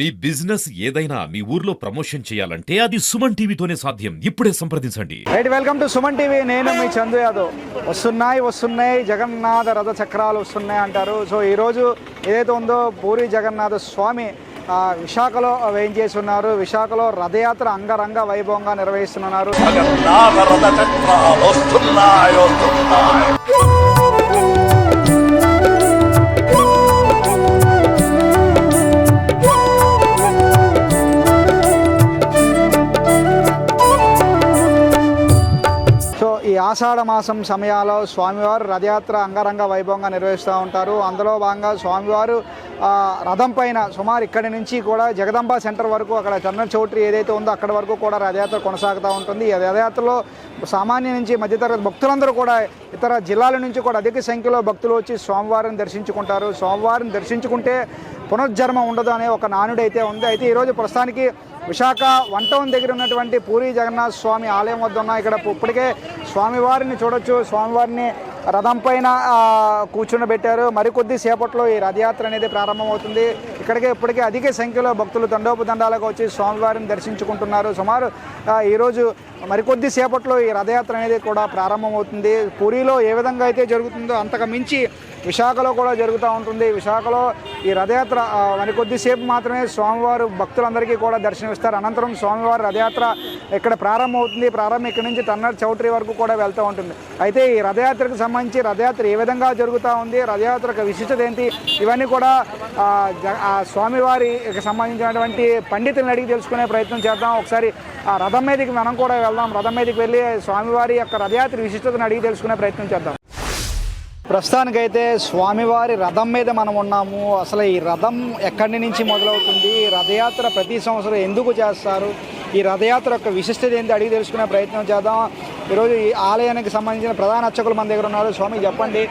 మీ business ఏదైనా మీ ఊర్లో promotion చేయాలంటే అది సుమన్ టీవీతోనే సాధ్యం. ఇప్పుడే సంప్రదించండి. Right welcome to Suman TV నేను మీ చందు యాదవ్. వస్తున్నాయి వస్తున్నాయి జగన్నాథ రథ చక్రాలు వస్తున్నాయి అంటారు. సో ఈరోజు ఏదైతే ఉందో పూరి జగన్నాథ స్వామి ఆ, విశాఖలో వేయించేసి ఉన్నారు. విశాఖలో రథయాత్ర అంగరంగ వైభవంగా నిర్వహిస్తున్నారు. మాసం సమయాల్లో స్వామివారు రథయాత్ర అంగరంగ వైభవంగా నిర్వహిస్తూ ఉంటారు. అందులో భాగంగా స్వామివారు రథం పైన సుమారు ఇక్కడి నుంచి కూడా జగదంబ సెంటర్ వరకు అక్కడ చంద్ర చౌట్రి ఏదైతే ఉందో అక్కడ వరకు కూడా రథయాత్ర కొనసాగుతూ ఉంటుంది. ఈ రథయాత్రలో సామాన్య నుంచి మధ్యతరగతి భక్తులందరూ కూడా ఇతర జిల్లాల నుంచి కూడా అధిక సంఖ్యలో భక్తులు వచ్చి స్వామివారిని దర్శించుకుంటారు. స్వామివారిని దర్శించుకుంటే పునర్జన్మ ఉండదు అనే ఒక నానుడైతే ఉంది. అయితే ఈరోజు ప్రస్తుతానికి విశాఖ వన్ టౌన్ దగ్గర ఉన్నటువంటి పూరి జగన్నాథ స్వామి ఆలయం వద్ద ఉన్న ఇక్కడ ఇప్పటికే స్వామివారిని చూడొచ్చు. స్వామివారిని రథం పైన ఆ, కూర్చుండబెట్టారు మరికొద్ది సేపట్లో ఈ రథయాత్ర అనేది ప్రారంభమవుతుంది. ఇక్కడికే ఇప్పటికే అధిక సంఖ్యలో భక్తులు దండోపదండాలకు వచ్చి స్వామివారిని దర్శించుకుంటున్నారు. సుమారు ఈరోజు మరికొద్ది సేపట్లో ఈ రథయాత్ర అనేది కూడా ప్రారంభమవుతుంది. పూరిలో ఏ విధంగా అయితే జరుగుతుందో అంతకు మించి విశాఖలో కూడా జరుగుతూ ఉంటుంది. విశాఖలో ఈ రథయాత్ర మరికొద్దిసేపు మాత్రమే స్వామివారు భక్తులందరికీ కూడా దర్శనమిస్తారు. అనంతరం స్వామివారి రథయాత్ర ఇక్కడ ప్రారంభమవుతుంది. ప్రారంభం ఇక్కడ నుంచి టన్నర్ చౌట్రీ వరకు కూడా వెళ్తూ ఉంటుంది. అయితే ఈ రథయాత్రకు సంబంధించి రథయాత్ర ఏ విధంగా జరుగుతూ ఉంది రథయాత్ర విశిష్టత ఏంటి ఇవన్నీ కూడా జ- ఆ స్వామివారికి సంబంధించినటువంటి పండితులను అడిగి తెలుసుకునే ప్రయత్నం చేద్దాం. ఒకసారి ఆ రథ రథం మీదకి మనం కూడా వెళ్దాం. రథం మీదకి వెళ్ళి స్వామివారి యొక్క రథయాత్ర విశిష్టతను అడిగి తెలుసుకునే ప్రయత్నం చేద్దాం. ప్రస్తుతానికైతే స్వామివారి రథం మీద మనం ఉన్నాము. అసలు ఈ రథం ఎక్కడి నుంచి మొదలవుతుంది? రథయాత్ర ప్రతి సంవత్సరం ఎందుకు చేస్తారు? ఈ రథయాత్ర యొక్క విశిష్టత ఏంటి అడిగి తెలుసుకునే ప్రయత్నం చేద్దాం. ఈరోజు ఈ ఆలయానికి సంబంధించిన ప్రధాన అర్చకులు మన దగ్గర ఉన్నారు. స్వామి చెప్పండి.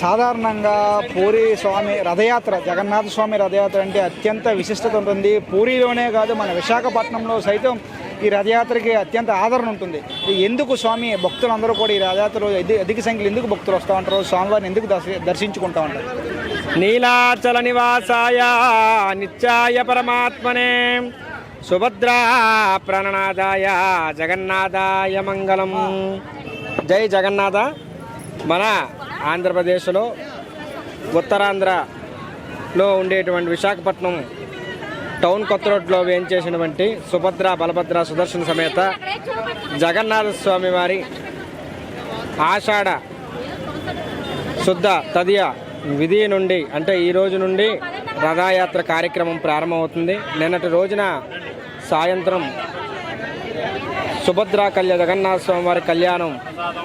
సాధారణంగా పూరి స్వామి రథయాత్ర జగన్నాథ స్వామి రథయాత్ర అంటే అత్యంత విశిష్టత ఉంటుంది. పూరిలోనే కాదు మన విశాఖపట్నంలో సైతం ఈ రథయాత్రకి అత్యంత ఆదరణ ఉంటుంది. ఎందుకు స్వామి భక్తులందరూ కూడా ఈ రథయాత్రలో అధిక సంఖ్యలో ఎందుకు భక్తులు వస్తూ ఉంటారు? స్వామివారిని ఎందుకు దర్శ- దర్శించుకుంటూ ఉంటారు? నీలాచల నివాసాయ నిత్యాయ పరమాత్మనే. సుభద్రా ప్రణనాదాయ జగన్నాథాయ మంగళం. జై జగన్నాథ. మన ఆంధ్రప్రదేశ్లో ఉత్తరాంధ్రలో ఉండేటువంటి విశాఖపట్నం టౌన్ కొత్త రోడ్లో వేయించేసినటువంటి సుభద్ర బలభద్ర సుదర్శన సమేత జగన్నాథ స్వామి వారి ఆషాఢ శుద్ధ తదియ విధి నుండి అంటే ఈ రోజు నుండి రథయాత్ర కార్యక్రమం ప్రారంభమవుతుంది. నిన్నటి రోజున సాయంత్రం సుభద్ర కళ్యాణ జగన్నాథ స్వామి వారి కళ్యాణం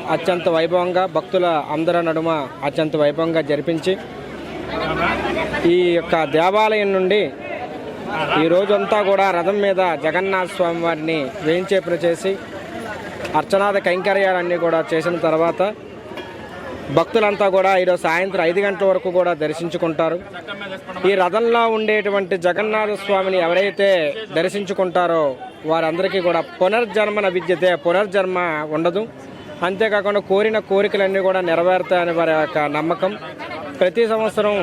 అత్యంత వైభవంగా భక్తుల అందరి నడుమ అత్యంత వైభవంగా జరిపించి ఈ యొక్క దేవాలయం నుండి ఈ రోజంతా కూడా రథం మీద జగన్నాథ స్వామి వారిని వేయించేపులు చేసి అర్చనాద కైంకర్యాలన్నీ కూడా చేసిన తర్వాత భక్తులంతా కూడా ఈరోజు సాయంత్రం ఐదు గంటల వరకు కూడా దర్శించుకుంటారు. ఈ రథంలో ఉండేటువంటి జగన్నాథ స్వామిని ఎవరైతే దర్శించుకుంటారో వారందరికీ కూడా పునర్జన్మన విద్యతే పునర్జన్మ ఉండదు. అంతేకాకుండా కోరిన కోరికలన్నీ కూడా నెరవేరుతాయని వారి యొక్క నమ్మకం. ప్రతి సంవత్సరం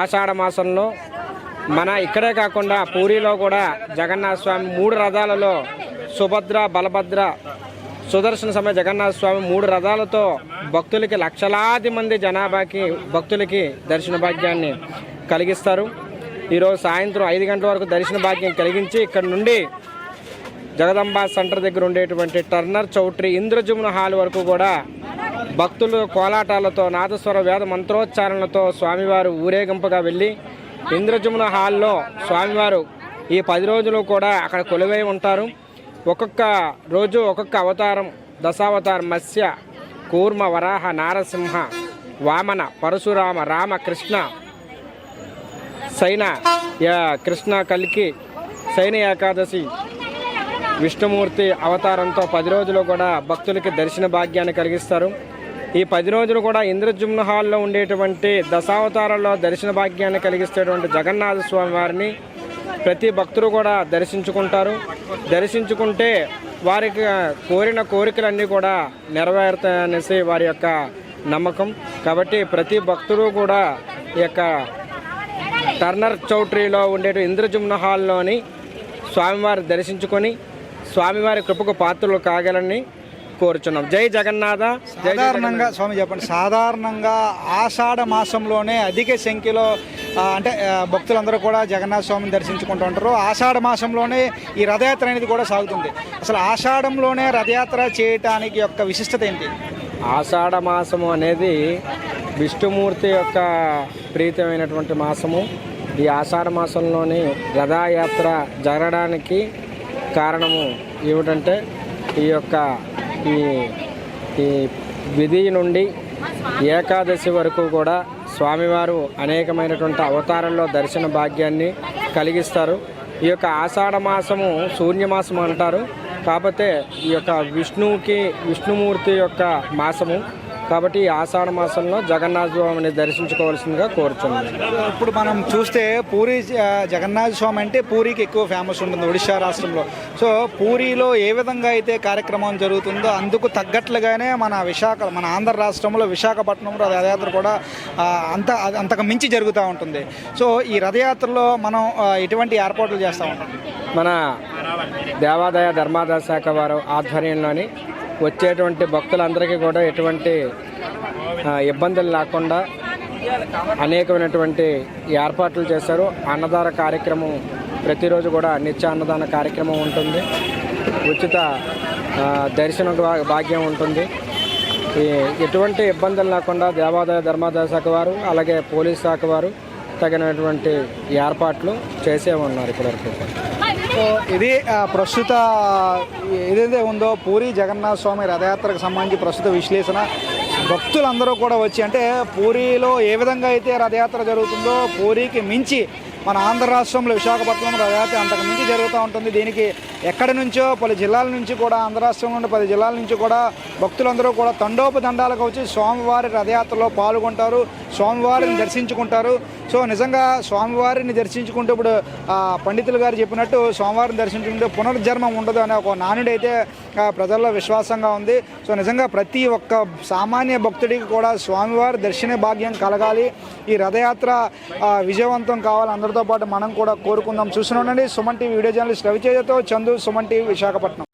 ఆషాఢ మాసంలో మన ఇక్కడే కాకుండా పూరిలో కూడా జగన్నాథ స్వామి మూడు రథాలలో సుభద్ర బలభద్ర సుదర్శన సమయ జగన్నాథ స్వామి మూడు రథాలతో భక్తులకి లక్షలాది మంది జనాభాకి భక్తులకి దర్శన భాగ్యాన్ని కలిగిస్తారు. ఈరోజు సాయంత్రం ఐదు గంటల వరకు దర్శన భాగ్యం కలిగించి ఇక్కడ నుండి జగదంబ సెంటర్ దగ్గర ఉండేటువంటి టర్నర్ చౌట్రీ ఇంద్రజమున హాల్ వరకు కూడా భక్తులు కోలాటాలతో నాదస్వర వేద మంత్రోచ్చారణలతో స్వామివారు ఊరేగింపుగా వెళ్ళి ఇంద్రజమున హాల్లో స్వామివారు ఈ పది రోజులు కూడా అక్కడ కొలువై ఉంటారు. ఒక్కొక్క రోజు ఒక్కొక్క అవతారం దశావతారం మత్స్య కూర్మ వరాహ నారసింహ వామన పరశురామ రామ కృష్ణ సైన కృష్ణ కలికి సైన ఏకాదశి విష్ణుమూర్తి అవతారంతో పది రోజులు కూడా భక్తులకి దర్శన భాగ్యాన్ని కలిగిస్తారు. ఈ పది రోజులు కూడా ఇంద్రజుమ్న హాల్లో ఉండేటువంటి దశావతారాల్లో దర్శన భాగ్యాన్ని కలిగిస్తేటువంటి జగన్నాథ స్వామి వారిని ప్రతి భక్తులు కూడా దర్శించుకుంటారు. దర్శించుకుంటే వారికి కోరిన కోరికలన్నీ కూడా నెరవేరుతాయనేసి వారి యొక్క నమ్మకం. కాబట్టి ప్రతి భక్తుడు కూడా ఈ యొక్క టర్నర్ చౌట్రీలో ఉండే ఇంద్రజుమ్న హాల్లోని స్వామివారి దర్శించుకొని స్వామివారి కృపకు పాత్రలు కాగలని కోరుచున్నాం. జై జగన్నాథ సాధారణంగా స్వామి చెప్పండి సాధారణంగా ఆషాఢ మాసంలోనే అధిక సంఖ్యలో అంటే భక్తులందరూ కూడా జగన్నాథ స్వామిని దర్శించుకుంటూ ఉంటారు. ఆషాఢ మాసంలోనే ఈ రథయాత్ర అనేది కూడా సాగుతుంది. అసలు ఆషాఢంలోనే రథయాత్ర చేయటానికి యొక్క విశిష్టత ఏంటి? ఆషాఢ మాసము అనేది విష్ణుమూర్తి యొక్క ప్రీతమైనటువంటి మాసము. ఈ ఆషాఢ మాసంలోని రథయాత్ర జరగడానికి కారణము ఏమిటంటే ఈ యొక్క ఈ ఈ విధి నుండి ఏకాదశి వరకు కూడా స్వామివారు అనేకమైనటువంటి అవతారంలో దర్శన భాగ్యాన్ని కలిగిస్తారు. ఈ యొక్క ఆషాఢ మాసము శూన్యమాసం అంటారు. కాకపోతే ఈ యొక్క విష్ణువుకి విష్ణుమూర్తి యొక్క మాసము కాబట్టి ఈ ఆషాఢ మాసంలో జగన్నాథ స్వామిని దర్శించుకోవాల్సిందిగా కోరుచున్నాను ఇప్పుడు మనం చూస్తే పూరి జగన్నాథ స్వామి అంటే పూరికి ఎక్కువ ఫేమస్ ఉంటుంది ఒడిశా రాష్ట్రంలో. సో పూరిలో ఏ విధంగా అయితే కార్యక్రమం జరుగుతుందో అందుకు తగ్గట్లుగానే మన విశాఖ మన ఆంధ్ర రాష్ట్రంలో విశాఖపట్నంలో రథయాత్ర కూడా అంత అంతకు మించి జరుగుతూ ఉంటుంది. సో ఈ రథయాత్రలో మనం ఎటువంటి ఏర్పాట్లు చేస్తూ ఉంటాం? మన దేవాదాయ ధర్మాదాయ శాఖ వారు ఆధ్వర్యంలోని వచ్చేటువంటి భక్తులందరికీ కూడా ఎటువంటి ఇబ్బందులు లేకుండా అనేకమైనటువంటి ఏర్పాట్లు చేశారు. అన్నదాన కార్యక్రమం ప్రతిరోజు కూడా నిత్య అన్నదాన కార్యక్రమం ఉంటుంది. ఉచిత దర్శనం దర్శన భాగ్యం ఉంటుంది. ఈ ఎటువంటి ఇబ్బందులు లేకుండా దేవాదాయ ధర్మాదాయ శాఖ వారు అలాగే పోలీస్ శాఖ వారు తగినటువంటి ఏర్పాట్లు చేసే ఉన్నారు ఇప్పటివరకు. సో ఇది ప్రస్తుత ఏదైతే ఉందో పూరి జగన్నాథ స్వామి రథయాత్రకు సంబంధించి ప్రస్తుత విశ్లేషణ భక్తులందరూ కూడా వచ్చి అంటే పూరిలో ఏ విధంగా అయితే రథయాత్ర జరుగుతుందో పూరికి మించి మన ఆంధ్ర రాష్ట్రంలో విశాఖపట్నం రథయాత్ర అంతకు మించి జరుగుతూ ఉంటుంది. దీనికి ఎక్కడి నుంచో పలు జిల్లాల నుంచి కూడా ఆంధ్ర రాష్ట్రం నుండి పది జిల్లాల నుంచి కూడా భక్తులందరూ కూడా తండోపదండాలకు వచ్చి స్వామివారి రథయాత్రలో పాల్గొంటారు. స్వామివారిని దర్శించుకుంటారు. సో నిజంగా స్వామివారిని దర్శించుకుంటే ఇప్పుడు పండితులు గారు చెప్పినట్టు స్వామివారిని దర్శించుకుంటే పునర్జన్మం ఉండదు అనే ఒక నానుడి అయితే ప్రజల్లో విశ్వాసంగా ఉంది. సో నిజంగా ప్రతి ఒక్క సామాన్య భక్తుడికి కూడా స్వామివారి దర్శన భాగ్యం కలగాలి. ఈ రథయాత్ర విజయవంతం కావాలి అందరితో పాటు మనం కూడా కోరుకుందాం. చూస్తూనే ఉండండి సుమన్ టీవీ వీడియో జర్నలిస్ట్ రవితేజతో చందు సుమన్ టీవీ విశాఖపట్నం.